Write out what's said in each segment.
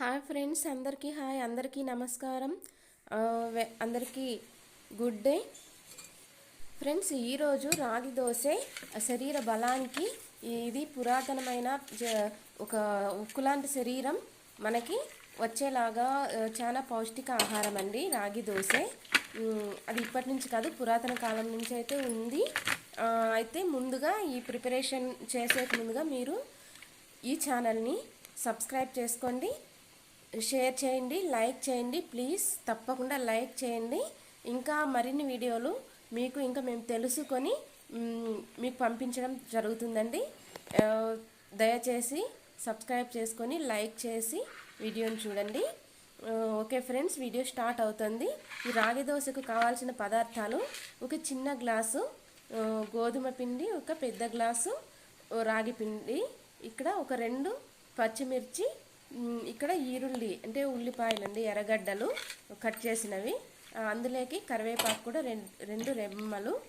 Hi friends అందరికీ hi అందరికీ నమస్కారం. అందరికీ గుడ్ డే. ఫ్రెండ్స్ ఈరోజు రాగి దోశ శరీర బలానికి ఇది పురాతనమైన జ- ఒక ఉక్కులాంటి శరీరం. మనకి వచ్చేలాగా చాలా పౌష్టిక ఆహారం అండి రాగి దోశ. అది ఇప్పటి నుంచి కాదు పురాతన కాలం నుంచి అయితే ఉంది. అయితే ముందుగా ఈ ప్రిపరేషన్ చేసే ముందుగా మీరు ఈ ఛానల్ని సబ్స్క్రైబ్ చేసుకోండి. షేర్ చేయండి లైక్ చేయండి ప్లీజ్ తప్పకుండా లైక్ చేయండి. ఇంకా మరిన్ని వీడియోలు మీకు ఇంకా మేము తెలుసుకొని మీకు పంపించడం జరుగుతుందండి. దయచేసి సబ్స్క్రైబ్ చేసుకొని లైక్ చేసి వీడియోని చూడండి. ఓకే ఫ్రెండ్స్ వీడియో స్టార్ట్ అవుతుంది. ఈ రాగి దోశకు కావాల్సిన పదార్థాలు ఒక చిన్న గ్లాసు గోధుమ పిండి ఒక పెద్ద గ్లాసు ఓ రాగి పిండి ఇక్కడ ఒక రెండు పచ్చిమిర్చి ఇక్కడ ఈరుల్లి అంటే ఉల్లిపాయలు అండి ఎర్రగడ్డలు కట్ చేసినవి. అందులోకి కరివేపాకు కూడా రెండు రెండు రెమ్మలు.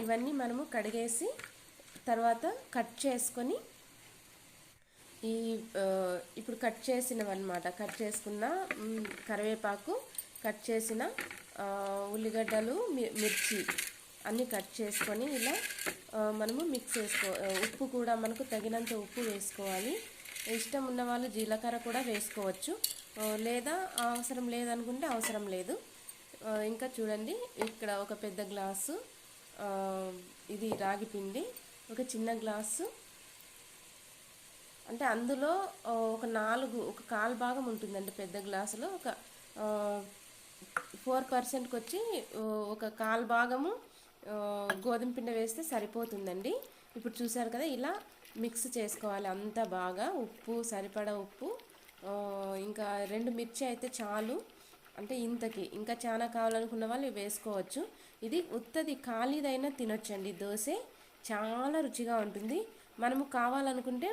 ఇవన్నీ మనము కడిగేసి తర్వాత కట్ చేసుకొని ఈ ఇప్పుడు కట్ చేసినవన్నమాట. కట్ చేసుకున్న కరివేపాకు కట్ చేసిన ఉల్లిగడ్డలు మి- మిర్చి అన్నీ కట్ చేసుకొని ఇలా మనము మిక్స్ చేసుకో ఉప్పు కూడా మనకు తగినంత ఉప్పు వేసుకోవాలి. ఇష్టం ఉన్న వాళ్ళు జీలకర్ర కూడా వేసుకోవచ్చు. లేదా అవసరం లేదనుకుంటే అవసరం లేదు. ఇంకా చూడండి ఇక్కడ ఒక పెద్ద గ్లాసు ఇది రాగి పిండి ఒక చిన్న గ్లాసు. అంటే అందులో ఒక నాలుగు ఒక కాలు భాగం ఉంటుందండి పెద్ద గ్లాసులో. ఒక ఫోర్ పర్సెంట్కి వచ్చి ఒక కాలు భాగము గోధుమ పిండి వేస్తే సరిపోతుందండి. ఇప్పుడు చూసారు కదా ఇలా మిక్స్ చేసుకోవాలి అంతా బాగా. ఉప్పు సరిపడా ఉప్పు. ఇంకా రెండు మిర్చి అయితే చాలు. అంటే ఇంతకి. ఇంకా చాలా కావాలనుకున్న వాళ్ళు వేసుకోవచ్చు. ఇది ఉత్తది ఖాళీదైనా తినొచ్చండి. దోశ చాలా రుచిగా ఉంటుంది. మనము కావాలనుకుంటే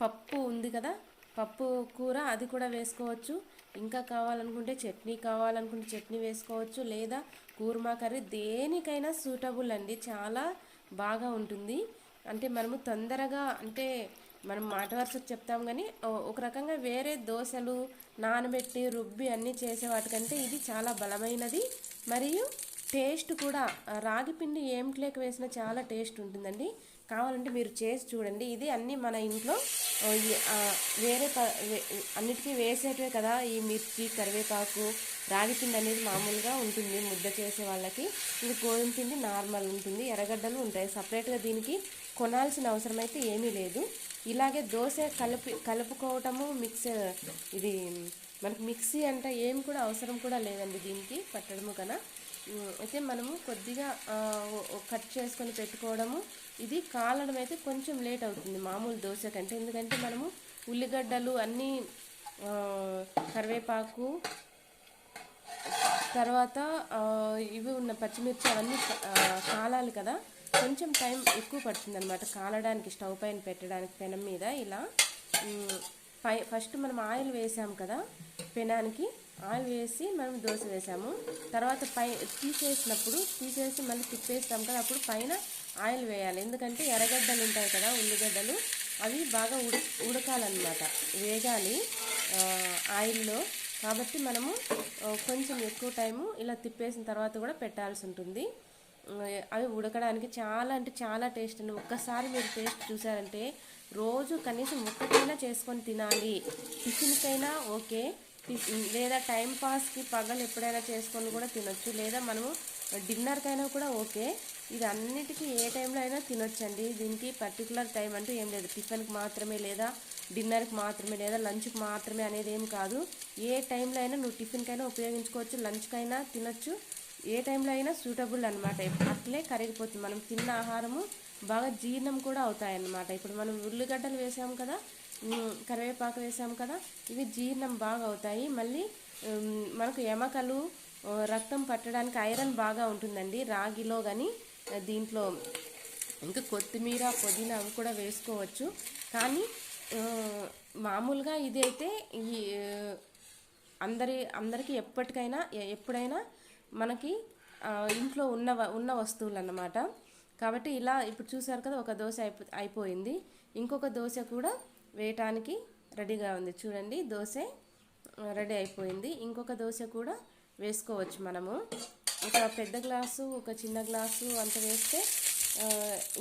పప్పు ఉంది కదా పప్పు కూర అది కూడా వేసుకోవచ్చు. ఇంకా కావాలనుకుంటే చట్నీ కావాలనుకుంటే చట్నీ వేసుకోవచ్చు. లేదా కూర్మా కర్రీ దేనికైనా సూటబుల్ అండి. చాలా బాగా ఉంటుంది. అంటే మనము తొందరగా అంటే మనం మాట వరుసకు చెప్తాం కానీ ఒక రకంగా వేరే దోశలు నానబెట్టి రుబ్బి అన్నీ చేసే వాటికంటే ఇది చాలా బలమైనది. మరియు టేస్ట్ కూడా రాగి పిండి ఏమిట్లేక వేసిన చాలా టేస్ట్ ఉంటుందండి. కావాలంటే మీరు చేసి చూడండి. ఇది అన్నీ మన ఇంట్లో వేరే అన్నిటికీ వేసేటివే కదా. ఈ మిర్చి కరివేపాకు రాగి పిండి అనేది మామూలుగా ఉంటుంది ముద్ద చేసే వాళ్ళకి. ఇది గోధుమ పిండి నార్మల్ ఉంటుంది. ఎర్రగడ్డలు ఉంటాయి. సపరేట్గా దీనికి కొనాల్సిన అవసరం అయితే ఏమీ లేదు. ఇలాగే దోశ కలిపి కలుపుకోవటము మిక్స్ ఇది మనకు మిక్సీ అంటే ఏం కూడా అవసరం కూడా లేదండి దీనికి పట్టడము కన్నా అయితే మనము కొద్దిగా కట్ చేసుకొని పెట్టుకోవడము. ఇది కాలడం అయితే కొంచెం లేట్ అవుతుంది మామూలు దోశ కంటే. ఎందుకంటే మనము ఉల్లిగడ్డలు అన్నీ కరివేపాకు తర్వాత ఇవి ఉన్న పచ్చిమిర్చి అవన్నీ కాలాలి కదా. కొంచెం టైం ఎక్కువ పడుతుంది అనమాట కాలడానికి స్టవ్ పైన పెట్టడానికి పెనం మీద ఇలా పై ఫస్ట్ మనం ఆయిల్ వేసాం కదా పెనానికి. ఆయిల్ వేసి మనం దోశ వేసాము. తర్వాత పై తీసేసినప్పుడు తీసేసి మళ్ళీ తిప్పేస్తాం కదా అప్పుడు పైన ఆయిల్ వేయాలి. ఎందుకంటే ఎర్రగడ్డలు ఉంటాయి కదా ఉల్లిగడ్డలు అవి బాగా ఉడ ఉడకాలన్నమాట. వేగాలి ఆయిల్లో. కాబట్టి మనము కొంచెం ఎక్కువ టైము ఇలా తిప్పేసిన తర్వాత కూడా పెట్టాల్సి ఉంటుంది. అవి ఉడకడానికి చాలా అంటే చాలా టేస్ట్ అండి. ఒక్కసారి మీరు టేస్ట్ చూసారంటే రోజు కనీసం ఒక్కటైనా చేసుకొని తినాలి. టిఫిన్కైనా ఓకే. లేదా టైం పాస్కి పగలు ఎప్పుడైనా చేసుకొని కూడా తినొచ్చు. లేదా మనము డిన్నర్కైనా కూడా ఓకే. ఇది అన్నిటికీ ఏ టైంలో అయినా తినొచ్చండి. దీనికి పర్టికులర్ టైం అంటూ ఏం లేదు. టిఫిన్కి మాత్రమే లేదా డిన్నర్కి మాత్రమే లేదా లంచ్కి మాత్రమే అనేది ఏం కాదు. ఏ టైంలో అయినా నువ్వు టిఫిన్కైనా ఉపయోగించుకోవచ్చు. లంచ్కైనా తినొచ్చు. ఏ టైంలో అయినా సూటబుల్ అనమాట అట్లే కరిగిపోతుంది. మనం తిన్న ఆహారము బాగా జీర్ణం కూడా అవుతాయన్నమాట. ఇప్పుడు మనం ఉల్లిగడ్డలు వేసాం కదా కరివేపాకు వేసాం కదా ఇవి జీర్ణం బాగా అవుతాయి. మళ్ళీ మనకు ఎమకలు రక్తం పట్టడానికి ఐరన్ బాగా ఉంటుందండి. రాగిలో కానీ దీంట్లో ఇంకా కొత్తిమీర పుదీనా అవి కూడా వేసుకోవచ్చు. కానీ మామూలుగా ఇదైతే ఈ అందరి అందరికీ ఎప్పటికైనా ఎప్పుడైనా మనకి ఇంట్లో ఉన్న ఉన్న వస్తువులు అన్నమాట కాబట్టి ఇలా ఇప్పుడు చూసారు కదా ఒక దోశ అయిపో అయిపోయింది. ఇంకొక దోశ కూడా వేయటానికి రెడీగా ఉంది. చూడండి దోశ రెడీ అయిపోయింది. ఇంకొక దోశ కూడా వేసుకోవచ్చు మనము. ఒక పెద్ద గ్లాసు ఒక చిన్న గ్లాసు అంత వేస్తే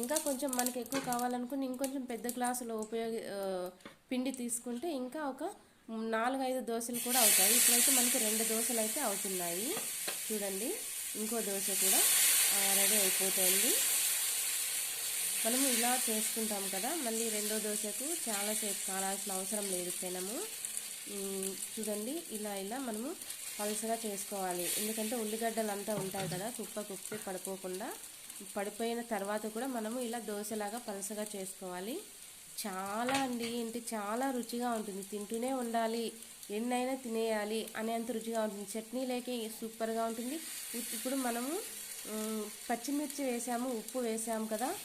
ఇంకా కొంచెం మనకి ఎక్కువ కావాలనుకుని ఇంకొంచెం పెద్ద గ్లాసులో ఉపయోగి పిండి తీసుకుంటే ఇంకా ఒక నాలుగైదు దోశలు కూడా అవుతాయి. ఇప్పుడైతే మనకి రెండు దోశలు అయితే అవుతున్నాయి. చూడండి. ఇంకో దోశ కూడా రెడీ అయిపోతుంది. మనము ఇలా చేసుకుంటాం కదా మళ్ళీ రెండో దోశకు చాలాసేపు కాలాల్సిన అవసరం లేదు పెనము. చూడండి ఇలా ఇలా మనము పలుసగా చేసుకోవాలి. ఎందుకంటే ఉల్లిగడ్డలు అంతా ఉంటాయి కదా కుప్ప కుప్పి పడిపోకుండా. పడిపోయిన తర్వాత కూడా మనము ఇలా దోశలాగా పలుసగా చేసుకోవాలి. చాలా అండి ఏంటి చాలా రుచిగా ఉంటుంది. తింటూనే ఉండాలి. ఎన్నైనా తినేయాలి అనేంత రుచిగా ఉంటుంది. చట్నీ లేక సూపర్గా ఉంటుంది. ఇప్పుడు మనము పచ్చిమిర్చి వేసాము ఉప్పు వేసాము కదా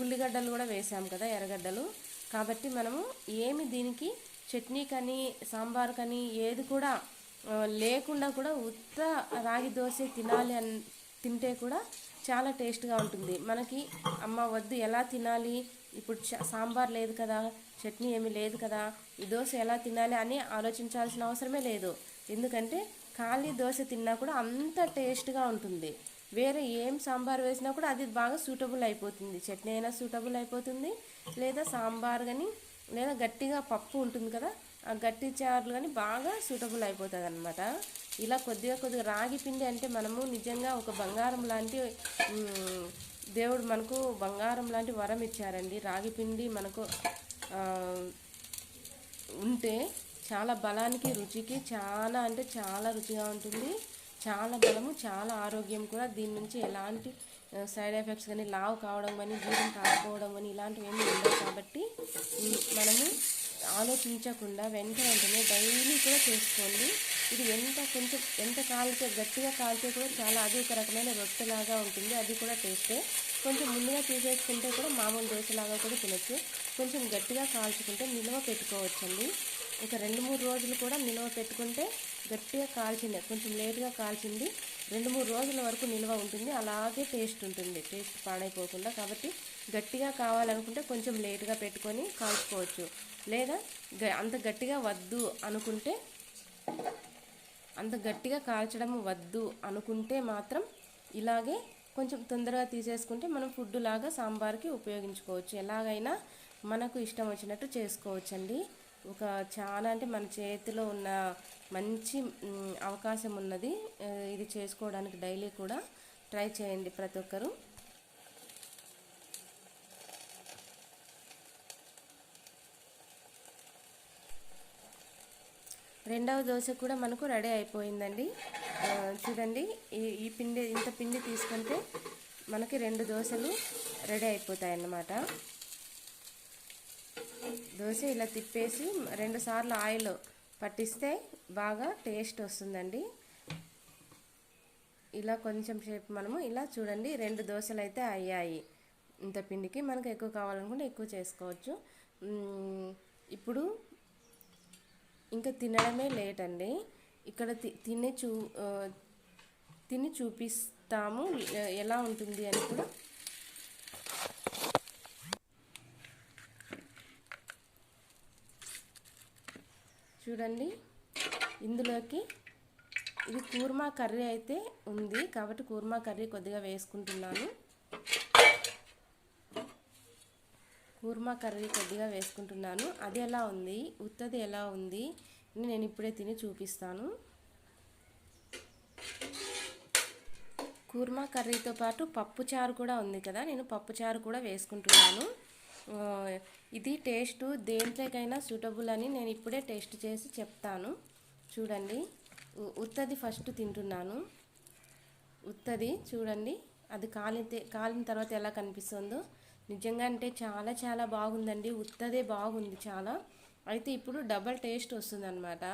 ఉల్లిగడ్డలు కూడా వేసాము కదా ఎర్రగడ్డలు. కాబట్టి మనము ఏమి దీనికి చట్నీ కానీ సాంబార్ కానీ ఏది కూడా లేకుండా కూడా ఉత్త రాగి దోశ తినాలి అని తింటే కూడా చాలా టేస్ట్గా ఉంటుంది. మనకి అమ్మ వద్దు ఎలా తినాలి? ఇప్పుడు చ- సాంబార్ లేదు కదా చట్నీ ఏమీ లేదు కదా ఈ దోశ ఎలా తినాలి అని ఆలోచించాల్సిన అవసరమే లేదు. ఎందుకంటే ఖాళీ దోశ తిన్నా కూడా అంత టేస్ట్గా ఉంటుంది. వేరే ఏం సాంబార్ వేసినా కూడా అది బాగా సూటబుల్ అయిపోతుంది. చట్నీ అయినా సూటబుల్ అయిపోతుంది. లేదా సాంబార్ కానీ లేదా గట్టిగా పప్పు ఉంటుంది కదా ఆ గట్టి చారులు కానీ బాగా సూటబుల్ అయిపోతుంది అనమాట ఇలా కొద్దిగా కొద్దిగా రాగి పిండి అంటే మనము నిజంగా ఒక బంగారం లాంటి దేవుడు మనకు బంగారం లాంటి వరం ఇచ్చారండి. రాగి పిండి మనకు ఉంటే చాలా బలానికి రుచికి చాలా అంటే చాలా రుచిగా ఉంటుంది. చాలా బలము చాలా ఆరోగ్యం కూడా. దీని నుంచి ఎలాంటి సైడ్ ఎఫెక్ట్స్ కానీ లావు కావడం కానీ జీవం కాకపోవడం కానీ ఇలాంటివి ఏమి ఉండవు కాబట్టి మనము ఆలోచించకుండా వెంట వెంటనే డైలీ కూడా చేసుకోండి. ఇది ఎంత కొంచెం ఎంత కాలితే గట్టిగా కాలితే కూడా చాలా అది ఒక రకమైన రొట్టెలాగా ఉంటుంది. అది కూడా టేస్టే. కొంచెం ముందుగా తీసేసుకుంటే కూడా మామూలు దోశలాగా కూడా తినొచ్చు. కొంచెం గట్టిగా కాల్చుకుంటే నిల్వ పెట్టుకోవచ్చండి. ఒక రెండు మూడు రోజులు కూడా నిల్వ పెట్టుకుంటే గట్టిగా కాల్చింది కొంచెం లేట్గా కాల్చింది. రెండు మూడు రోజుల వరకు నిల్వ ఉంటుంది. అలాగే టేస్ట్ ఉంటుంది. టేస్ట్ పాడైపోకుండా కాబట్టి గట్టిగా కావాలనుకుంటే కొంచెం లేట్గా పెట్టుకొని కాల్చుకోవచ్చు. లేదా గ- అంత గట్టిగా వద్దు అనుకుంటే అంత గట్టిగా కాల్చడం వద్దు అనుకుంటే మాత్రం ఇలాగే కొంచెం తొందరగా తీసేసుకుంటే మనం ఫుడ్ లాగా సాంబార్కి ఉపయోగించుకోవచ్చు. ఎలాగైనా మనకు ఇష్టం వచ్చినట్టు చేసుకోవచ్చండి. ఒక చాలా అంటే మన చేతిలో ఉన్న మంచి అవకాశం ఉన్నది. ఇది చేసుకోవడానికి డైలీ కూడా ట్రై చేయండి ప్రతి ఒక్కరూ. రెండవ దోశ కూడా మనకు రెడీ అయిపోయిందండి. చూడండి ఈ ఈ పిండి ఇంత పిండి తీసుకుంటే మనకి రెండు దోశలు రెడీ అయిపోతాయి అన్నమాట దోశ ఇలా తిప్పేసి రెండు సార్లు ఆయిల్ పట్టిస్తే బాగా టేస్ట్ వస్తుందండి. ఇలా కొంచెం సేపు మనము ఇలా చూడండి రెండు దోశలు అయితే అయ్యాయి. ఇంత పిండికి మనకు ఎక్కువ కావాలనుకుంటే ఎక్కువ చేసుకోవచ్చు. ఇప్పుడు ఇంకా తినడమే లేట్ అండి. ఇక్కడ తి తిని చూ తిని చూపిస్తాము. ఎలా ఉంటుంది అని కూడా. చూడండి. ఇందులోకి ఇది కూర్మా కర్రీ అయితే ఉంది. కాబట్టి కూర్మా కర్రీ కొద్దిగా వేసుకుంటున్నాను. కూర్మా కర్రీ కొద్దిగా వేసుకుంటున్నాను. అది ఎలా ఉంది? ఉత్తది ఎలా ఉంది? అని నేను ఇప్పుడే తిని చూపిస్తాను. కూర్మా కర్రీతో పాటు పప్పు చారు కూడా ఉంది కదా? నేను పప్పు చారు కూడా వేసుకుంటున్నాను. ఇది టేస్ట్ దేంట్లోకైనా సూటబుల్ అని నేను ఇప్పుడే టేస్ట్ చేసి చెప్తాను. చూడండి. ఉ- ఉత్తది ఫస్ట్ తింటున్నాను. ఉత్తది చూడండి. అది కాలితే కాలిన తర్వాత ఎలా కనిపిస్తుందో. నిజంగా అంటే చాలా చాలా బాగుందండి. ఉత్తదే బాగుంది చాలా. అయితే ఇప్పుడు డబల్ టేస్ట్ వస్తుందన్నమాట.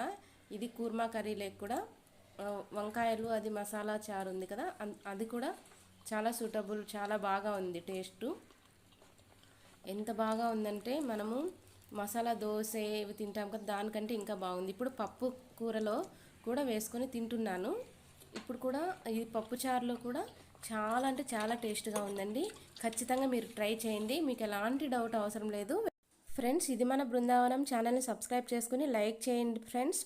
ఇది కూర్మా కర్రీ లేక కూడా. వంకాయలు అది మసాలా చారు ఉంది కదా. అది కూడా చాలా సూటబుల్ చాలా బాగా ఉంది టేస్టు ఎంత బాగా ఉందంటే మనము మసాలా దోశ ఇవి తింటాం కదా దానికంటే ఇంకా బాగుంది. ఇప్పుడు పప్పు కూరలో కూడా వేసుకొని తింటున్నాను. ఇప్పుడు కూడా ఈ పప్పు చారులో కూడా చాలా అంటే చాలా టేస్ట్గా ఉందండి. ఖచ్చితంగా మీరు ట్రై చేయండి. మీకు ఎలాంటి డౌట్ అవసరం లేదు. ఫ్రెండ్స్ ఇది మన బృందావనం ఛానల్ని సబ్స్క్రైబ్ చేసుకుని లైక్ చేయండి ఫ్రెండ్స్.